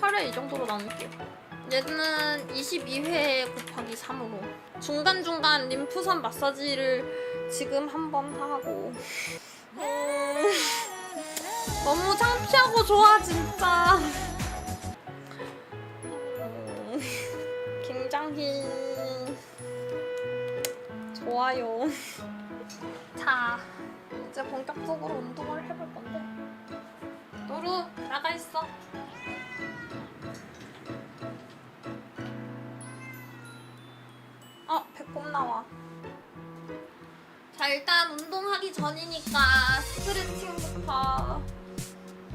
8회 이 정도로 나눌게요. 얘는 22회 곱하기 3으로 중간중간 림프선 마사지를 지금 한 번 하고. 음, 너무 창피하고 좋아 진짜. 음, 굉장히 좋아요. 자 이제 본격적으로 운동을 해볼 건데. 노루 나가 있어 어 나와. 자 일단 운동하기 전이니까 스트레칭부터.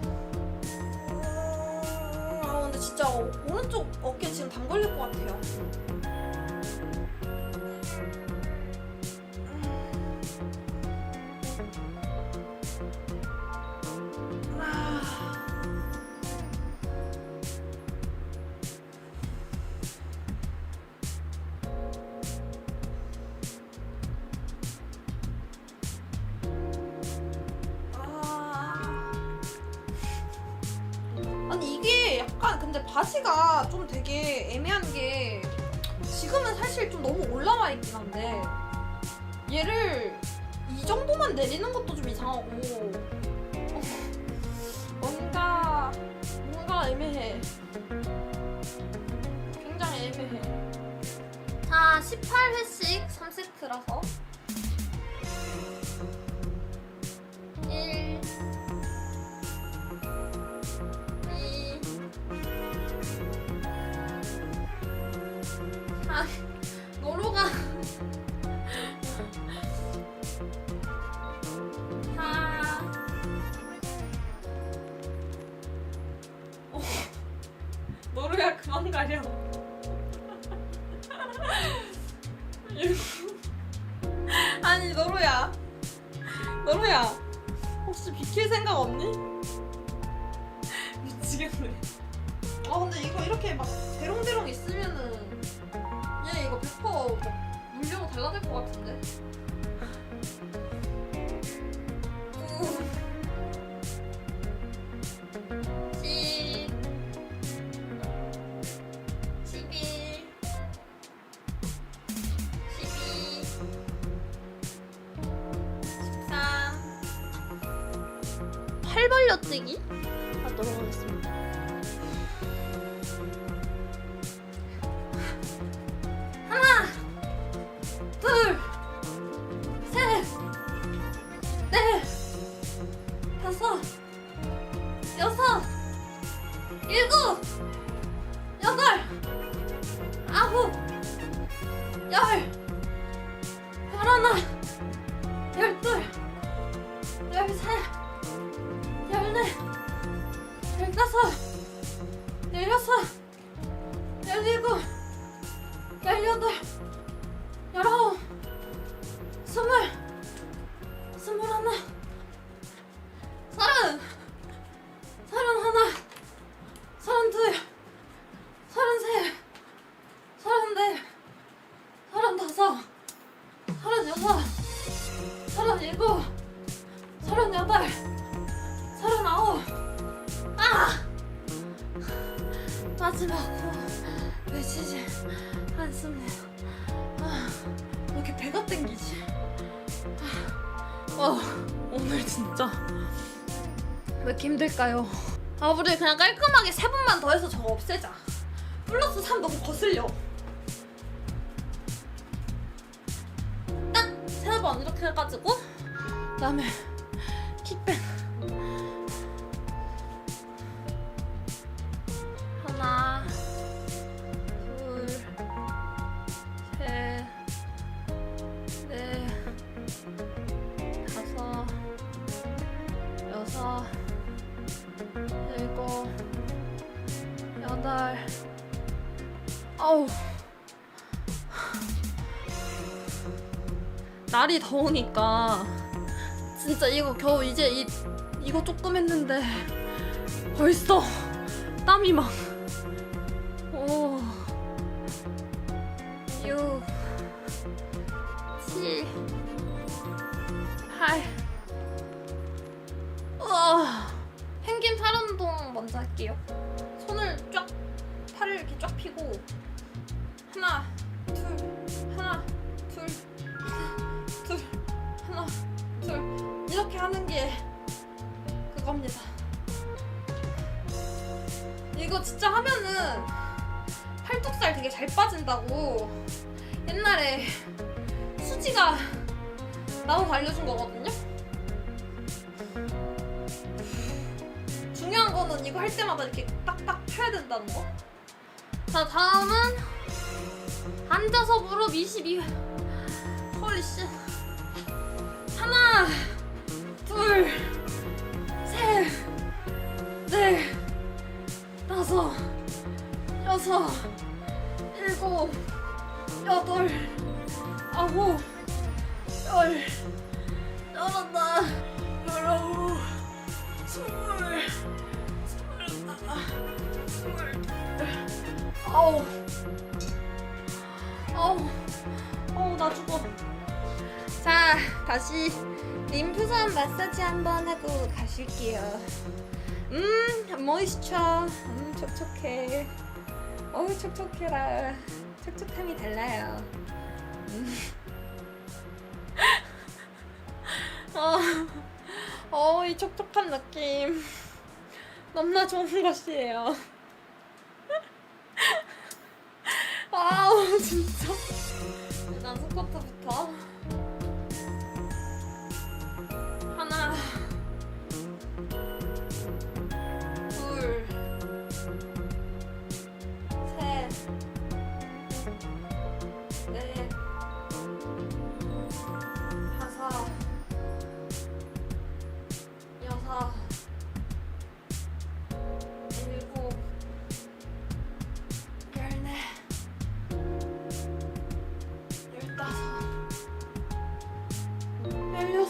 음, 아 근데 진짜 어- 오른쪽 어깨 지금 담 걸릴 것 같아요 근데 바지가 좀 되게 애매한 게 지금은 사실 좀 너무 올라와 있긴 한데 얘를 이 정도만 내리는 것도 좀 이상하고. 어, 뭔가 뭔가 애매해. 굉장히 애매해. 자 18회씩 3세트라서 노루야 그만 가려 아니 노루야. 노루야. 혹시 비킬 생각 없니? 미치겠네. 아 근데 이거 이렇게 막 대롱대롱 있으면은 얘 이거 100% 물려고 달라질 것 같은데 여덟, 열아홉, 스물, 스물하나, 서른, 서른하나, 서른둘, 서른셋, 서른넷, 서른다섯, 서른여섯, 서른일곱, 서른여덟, 서른아홉, 아! 마지막 호 외치지 않습니다. 아, 왜 이렇게 배가 땡기지? 아, 어, 오늘 진짜 왜 이렇게 힘들까요? 아, 우리 그냥 깔끔하게 세 번만 더 해서 저거 없애자. 플러스 3 너무 거슬려. 딱 세 번 이렇게 해가지고 그다음에 아우. 날이 더우니까 진짜 이거 겨우 이제 이, 이거 조금 했는데 벌써 땀이 막. 오. 6 7 8 우와 펭귄 팔 운동 먼저 할게요. 손을 쫙 팔을 이렇게 쫙 펴고. 하나 둘 하나 둘 하나 둘 하나 둘 이렇게 하는 게 그겁니다. 이거 진짜 하면은 팔뚝살 되게 잘 빠진다고 옛날에 수지가 나보고 알려준 거거든요. 중요한 거는 이거 할 때마다 이렇게 딱딱 펴야 된다는 거. 자 다음은 앉아서 무릎 22회. 헐리 씨. 아홉 나 죽어. 자, 다시 림프선 마사지 한번 하고 가실게요. 음, 모이스처. 음, 촉촉해. 어우, 촉촉해라. 촉촉함이 달라요. 음. 어, 어, 이 촉촉한 느낌. 너무나 좋은 것이에요. 일단 스쿼트부터.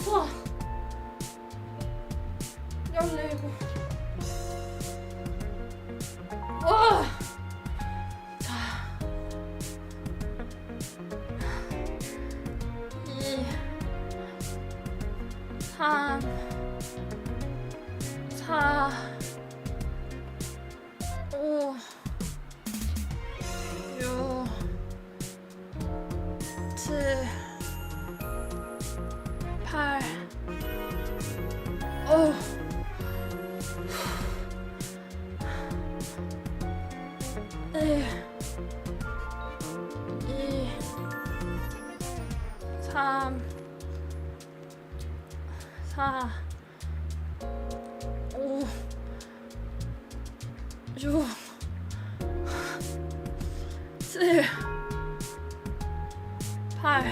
열 육, 칠, 팔,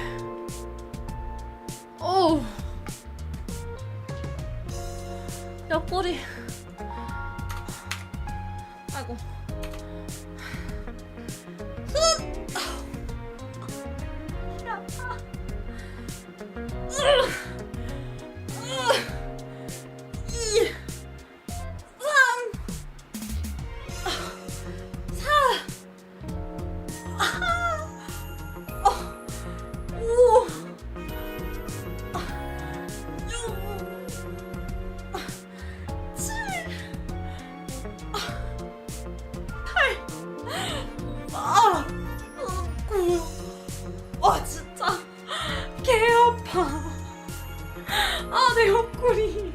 아, 내 옆구리.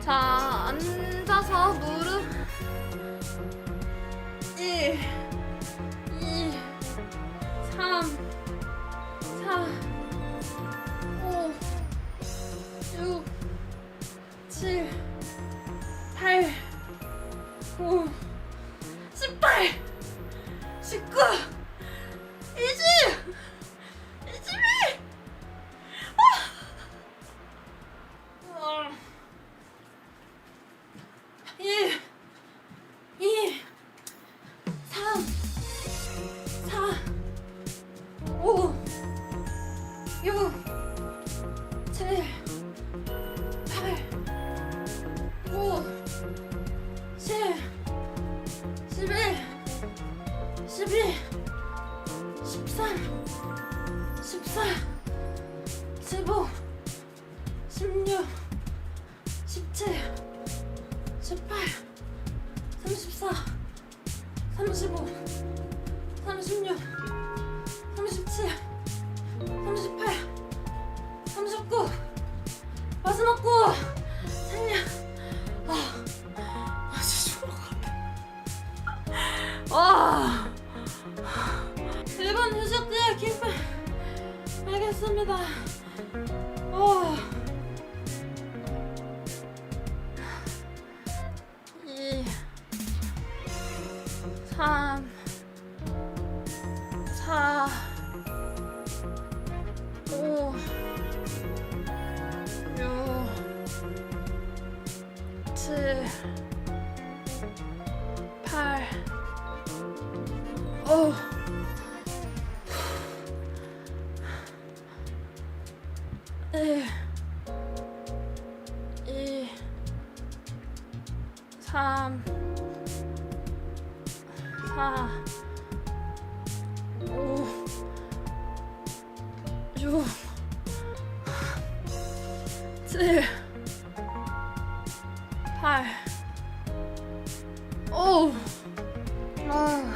자, 앉아서 무릎 1, 2, 3, 4, 5, 6, 7, 8, 9, 18, 19, 20, 14 15 16 17 18 34 35 36 37 38 39 마지막 9 알겠습니다 어. 2 3 4 5 6 7 8 어. 오. 아,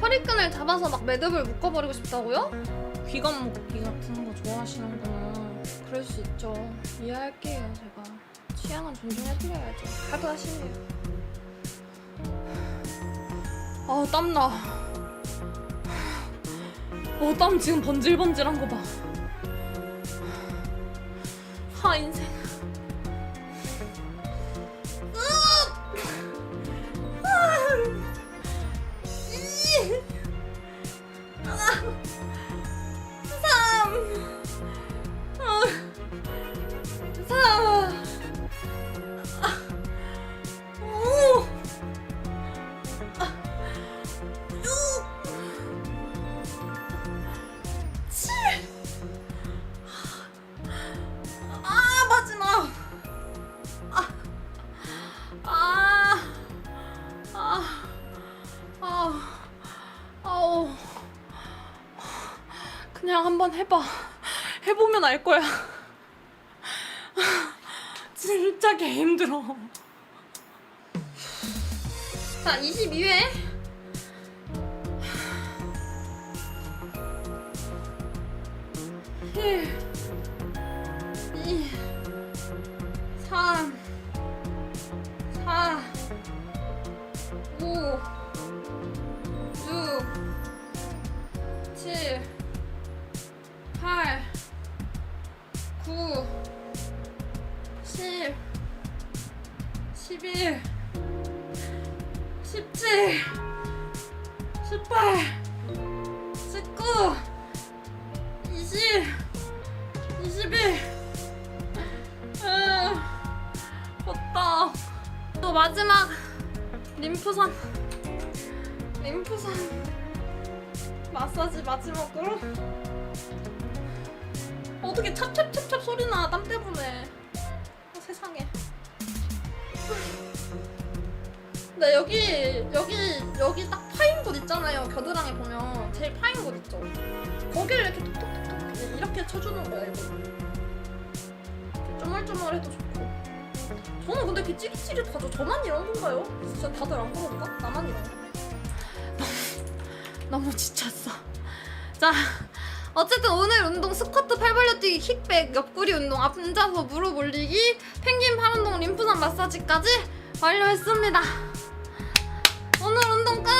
허리끈을 잡아서 막 매듭을 묶어버리고 싶다고요? 귀감 묶기 같은 거 좋아하시는구나. 그럴 수 있죠. 이해할게요, 제가. 취향은 존중해드려야죠. 하도 하시네요. 아, 땀나. 어, 땀 지금 번질번질한 거 봐. 하, 인생. 그냥 한번 해봐. 해보면 알 거야. 진짜 개 힘들어. 자, 22회. 일, 20 21 음, 됐다. 또 마지막 림프선. 림프선 마사지 마지막으로. 어떻게 찹찹찹찹 소리 나 땀 때문에. 어, 세상에. 네 여기 여기 여기 딱 파인 곳 있잖아요. 겨드랑이 보면 제일 파인 곳 있죠. 거기를 이렇게 톡톡톡톡 이렇게 쳐주는 거예요. 이거. 쪼물쪼물해도 좋고. 저는 근데 이렇게 찌릿찌릿하죠. 저만 이런 건가요? 진짜 다들 안 그런가? 나만 이런 거? 너무 너무 지쳤어. 자. 어쨌든 오늘 운동 스쿼트 팔 벌려뛰기 킥백 옆구리 운동 앉아서 무릎 올리기 펭귄 팔 운동 림프선 마사지까지 완료했습니다 오늘 운동 끝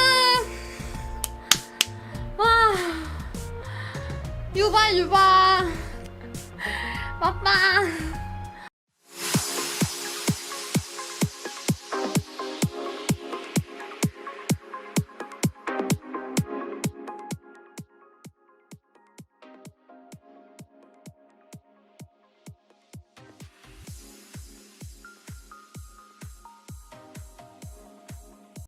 유발 유발 빠빠